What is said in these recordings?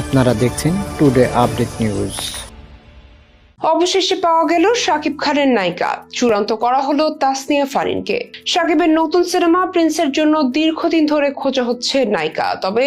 আপনারা দেখছেন today update news অবশেষে পাওয়া গেল শাকিব খানের নায়িকা। চূড়ান্ত করা হলো তাসনিয়া ফারিনকে। শাকিবের নতুন সিনেমা প্রিন্সের জন্য দীর্ঘদিন ধরে খোঁজা হচ্ছে নায়িকা। তবে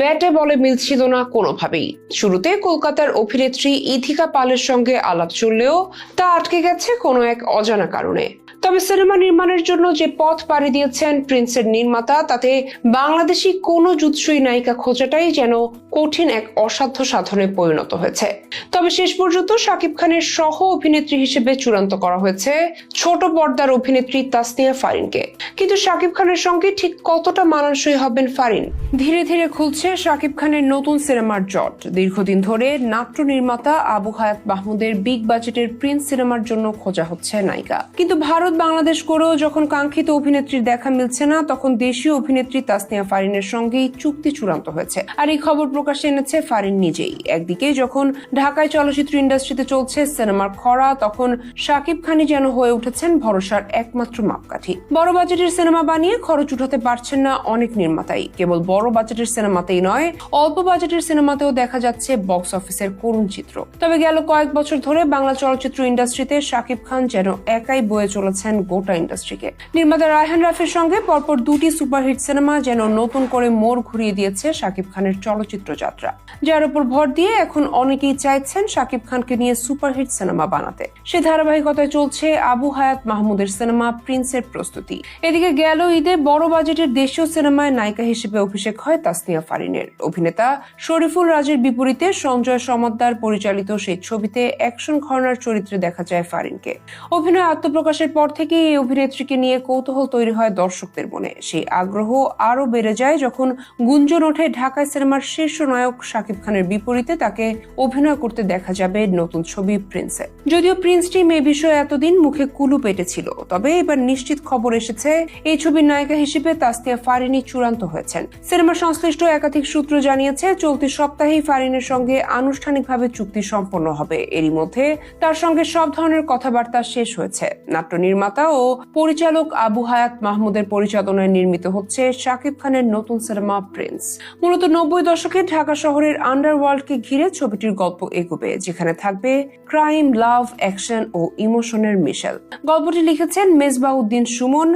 ব্যাটে বলে মিলছিল না কোনোভাবেই। শুরুতে কলকাতার অভিনেত্রী ইথিকা পালের সঙ্গে আলাপ চললেও তা আটকে গেছে কোনো এক অজানা কারণে। তবে সিনেমা নির্মাণের জন্য যে পথ পাড়ি দিয়েছেন প্রিন্সের নির্মাতা, তাতে বাংলাদেশি কোনো জুৎসই নায়িকা খোঁজাটাই যেন কঠিন এক অসাধ্য সাধনে পরিণত হয়েছে। তবে শেষ পর্যন্ত শাকিব খানের সহ অভিনেত্রী হিসেবে চূড়ান্ত করা হয়েছে ছোট পর্দার অভিনেত্রী তাসনিয়া ফারিনকে। কিন্তু শাকিব খানের সঙ্গে ঠিক কতটা মানানসই হবেন ফারিন? ধীরে ধীরে খুলছে শাকিব খানের নতুন সিনেমার জট। দীর্ঘদিন ধরে নাট্য নির্মাতা আবু হায়াত মাহমুদের বিগ বাজেটের প্রিন্স সিনেমার জন্য খোঁজা হচ্ছে নায়িকা। কিন্তু ভারত বাংলাদেশ করেও যখন কাঙ্ক্ষিত অভিনেত্রীর দেখা মিলছে না, তখন দেশীয় অভিনেত্রী তাসনিয়া ফারিনের সঙ্গেই চুক্তি চূড়ান্ত হয়েছে। আর এই খবর প্রকাশ্যে এনেছে ফারিন নিজেই। একদিকে যখন ঢাকায় চলচ্চিত্র ইন্ডাস্ট্রিতে চলছে সিনেমার খরা, তখন শাকিব খানই যেন হয়ে উঠেছেন ভরসার একমাত্র মাপকাঠি। বড় বাজেটের সিনেমা বানিয়ে খরচ উঠাতে পারছেন না অনেক নির্মাতাই। কেবল বড় বাজেটের সিনেমাতেই নয়, অল্প বাজেটের সিনেমাতেও দেখা যাচ্ছে বক্স অফিসের করুণ চিত্র। তবে গেল কয়েক বছর ধরে বাংলা চলচ্চিত্র ইন্ডাস্ট্রিতে শাকিব খান যেন একাই বয়ে চলেছেন গোটা ইন্ডাস্ট্রিকে। নির্মাতা রায়হান রাফির সঙ্গে পরপর দুটি সুপারহিট সিনেমা যেন নতুন করে মোড় ঘুরিয়ে দিয়েছে শাকিব খানের চলচ্চিত্র যাত্রা। যার উপর ভর দিয়ে এখন অনেকেই চাইছেন শাকিব খানকে নিয়ে সুপারহিট সিনেমা বানাতে। সে ধারাবাহিকতায় চলছে আবু হায়াত মাহমুদের সিনেমা প্রিন্সের প্রস্তুতি। এদিকে গেল ঈদে বড় বাজেটের দেশীয় সিনেমায় নায়িকা হিসেবে অভিষেক হয় তাসনিয়া ফারিনের। অভিনেতা শরীফুল রাজের বিপরীতে সঞ্জয় সমাদ্দার পরিচালিত সেই ছবিতে অ্যাকশন ঘরনার চরিত্রে দেখা যায় ফারিনকে। অভিনয় আত্মপ্রকাশের পর থেকে এই অভিনেত্রীকে নিয়ে কৌতূহল তৈরি হয় দর্শকদের মনে। সেই আগ্রহ আরও বেড়ে যায় যখন গুঞ্জন ওঠে ঢাকায় সিনেমার শীর্ষ নায়ক শাকিব খানের বিপরীতে তাকে অভিনয় করতে দেখা যাবে নতুন ছবি প্রিন্সে। যদিও প্রিন্স টিম এই বিষয়ে এতদিন মুখে কুলু পেটেছিল, তবে এবার নিশ্চিত খবর এসেছে, এই ছবির নায়িকা হিসেবে তাস্তিয়া ফারিনি চূড়ান্ত হয়েছেন। সিনেমা সংশ্লিষ্ট একাধিক সূত্র জানিয়েছে, চলতি সপ্তাহেই ফারিনের সঙ্গে আনুষ্ঠানিকভাবে চুক্তি সম্পন্ন হবে। এরই মধ্যে তার সঙ্গে সব ধরনের কথাবার্তা শেষ হয়েছে। নাট্য নির্মাতা ও পরিচালক আবু হায়াত মাহমুদের পরিচালনায় নির্মিত হচ্ছে শাকিব খানের নতুন সিনেমা প্রিন্স। মূলত নব্বই দশকে ঢাকা শহরের আন্ডারওয়ার্ল্ডকে ঘিরে ছবিটির গল্প এগোবে, যেখানে থাকবে ক্রাইম, লাভ, অ্যাকশন ও ইমোশনের মিশেল। গল্পটি লিখেছেন মেজবাউদ্দিন সুমন।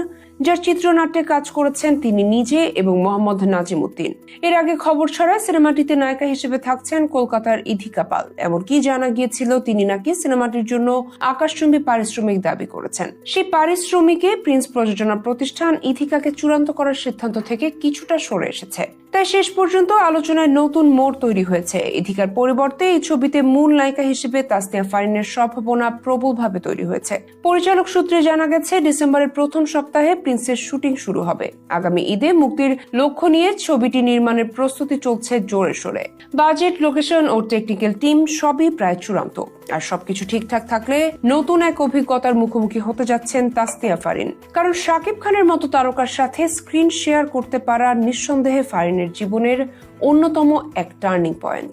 যার চিত্রনাট্যে কাজ করেছেন তিনি নিজে এবং মোহাম্মদ নাজিম উদ্দিন এর আগে খবর ছড়ায় সিনেমাটিতে নায়িকা হিসেবে থাকছেন কলকাতার ইথিকা পাল। এমনকি জানা গিয়েছিল তিনি নাকি সিনেমাটির জন্য আকাশচুম্বী পারিশ্রমিক দাবি করেছেন। সেই পারিশ্রমিকে প্রিন্স প্রযোজনা প্রতিষ্ঠান ইথিকাকে চূড়ান্ত করার সিদ্ধান্ত থেকে কিছুটা সরে এসেছে। তাই শেষ পর্যন্ত আলোচনায় নতুন মোড় তৈরি হয়েছে। ইথিকার পরিবর্তে এই ছবিতে মূল নায়িকা হিসেবে তাসনিয়া ফারিনের সম্ভাবনা প্রবলভাবে তৈরি হয়েছে। পরিচালক সূত্রে জানা গেছে, ডিসেম্বরের প্রথম সপ্তাহে প্রিন্সের শুটিং শুরু হবে। আগামী ঈদে মুক্তির লক্ষ্য নিয়ে ছবিটি নির্মাণের প্রস্তুতি চলছে জোরে সোরে। বাজেট, লোকেশন ও টেকনিক্যাল টিম সবই প্রায় চূড়ান্ত। আর সবকিছু ঠিকঠাক থাকলে নতুন এক অভিজ্ঞতার মুখোমুখি হতে যাচ্ছেন তাসতিয়া ফারিন। কারণ শাকিব খানের মতো তারকার সাথে স্ক্রিন শেয়ার করতে পারা নিঃসন্দেহে ফারিনের জীবনের অন্যতম এক টার্নিং পয়েন্ট।